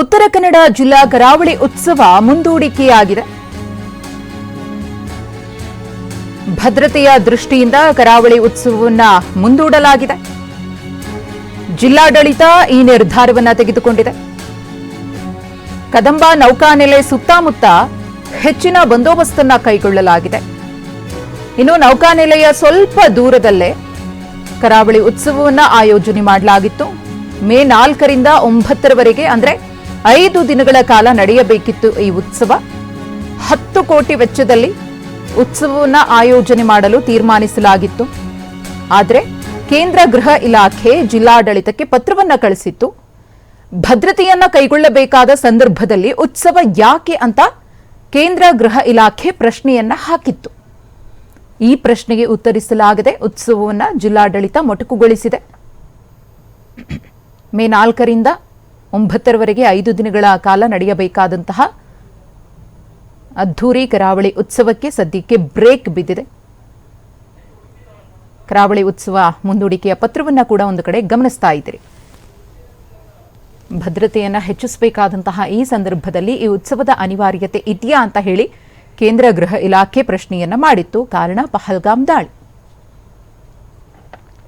ಉತ್ತರ ಕನ್ನಡ ಜಿಲ್ಲಾ ಕರಾವಳಿ ಉತ್ಸವ ಮುಂದೂಡಿಕೆಯಾಗಿದೆ. ಭದ್ರತೆಯ ದೃಷ್ಟಿಯಿಂದ ಕರಾವಳಿ ಉತ್ಸವವನ್ನ ಮುಂದೂಡಲಾಗಿದೆ. ಜಿಲ್ಲಾಡಳಿತ ಈ ನಿರ್ಧಾರವನ್ನ ತೆಗೆದುಕೊಂಡಿದೆ. ಕದಂಬ ನೌಕಾನೆಲೆ ಸುತ್ತಮುತ್ತ ಹೆಚ್ಚಿನ ಬಂದೋಬಸ್ತನ್ನ ಕೈಗೊಳ್ಳಲಾಗಿದೆ. ಇನ್ನು ನೌಕಾನೆಲೆಯ ಸ್ವಲ್ಪ ದೂರದಲ್ಲೇ ಕರಾವಳಿ ಉತ್ಸವವನ್ನ ಆಯೋಜನೆ ಮಾಡಲಾಗಿತ್ತು. ಮೇ ನಾಲ್ಕರಿಂದ ಒಂಬತ್ತರವರೆಗೆ ಅಂದ್ರೆ ಐದು ದಿನಗಳ ಕಾಲ ನಡೆಯಬೇಕಿತ್ತು ಈ ಉತ್ಸವ. ಹತ್ತು ಕೋಟಿ ವೆಚ್ಚದಲ್ಲಿ ಉತ್ಸವವನ್ನು ಆಯೋಜನೆ ಮಾಡಲು ತೀರ್ಮಾನಿಸಲಾಗಿತ್ತು. ಆದರೆ ಕೇಂದ್ರ ಗೃಹ ಇಲಾಖೆ ಜಿಲ್ಲಾಡಳಿತಕ್ಕೆ ಪತ್ರವನ್ನ ಕಳಿಸಿತ್ತು. ಭದ್ರತೆಯನ್ನ ಕೈಗೊಳ್ಳಬೇಕಾದ ಸಂದರ್ಭದಲ್ಲಿ ಉತ್ಸವ ಯಾಕೆ ಅಂತ ಕೇಂದ್ರ ಗೃಹ ಇಲಾಖೆ ಪ್ರಶ್ನೆಯನ್ನ ಹಾಕಿತ್ತು. ಈ ಪ್ರಶ್ನೆಗೆ ಉತ್ತರಿಸಲಾಗದೆ ಉತ್ಸವವನ್ನು ಜಿಲ್ಲಾಡಳಿತ ಮೊಟಕುಗೊಳಿಸಿದೆ. ಮೇ ನಾಲ್ಕರಿಂದ ಒಂಬತ್ತರವರೆಗೆ ಐದು ದಿನಗಳ ಕಾಲ ನಡೆಯಬೇಕಾದಂತಹ ಅದ್ಧೂರಿ ಕರಾವಳಿ ಉತ್ಸವಕ್ಕೆ ಸದ್ಯಕ್ಕೆ ಬ್ರೇಕ್ ಬಿದ್ದಿದೆ. ಕರಾವಳಿ ಉತ್ಸವ ಮುಂದೂಡಿಕೆಯ ಪತ್ರವನ್ನ ಕೂಡ ಒಂದು ಕಡೆ ಗಮನಿಸ್ತಾ ಇದ್ದೀರಿ. ಭದ್ರತೆಯನ್ನು ಹೆಚ್ಚಿಸಬೇಕಾದಂತಹ ಈ ಸಂದರ್ಭದಲ್ಲಿ ಈ ಉತ್ಸವದ ಅನಿವಾರ್ಯತೆ ಇದೆಯಾ ಅಂತ ಹೇಳಿ ಕೇಂದ್ರ ಗೃಹ ಇಲಾಖೆ ಪ್ರಶ್ನೆಯನ್ನ ಮಾಡಿತ್ತು. ಕಾರಣ ಪಹಲ್ಗಾಮ್ ದಾಳಿ.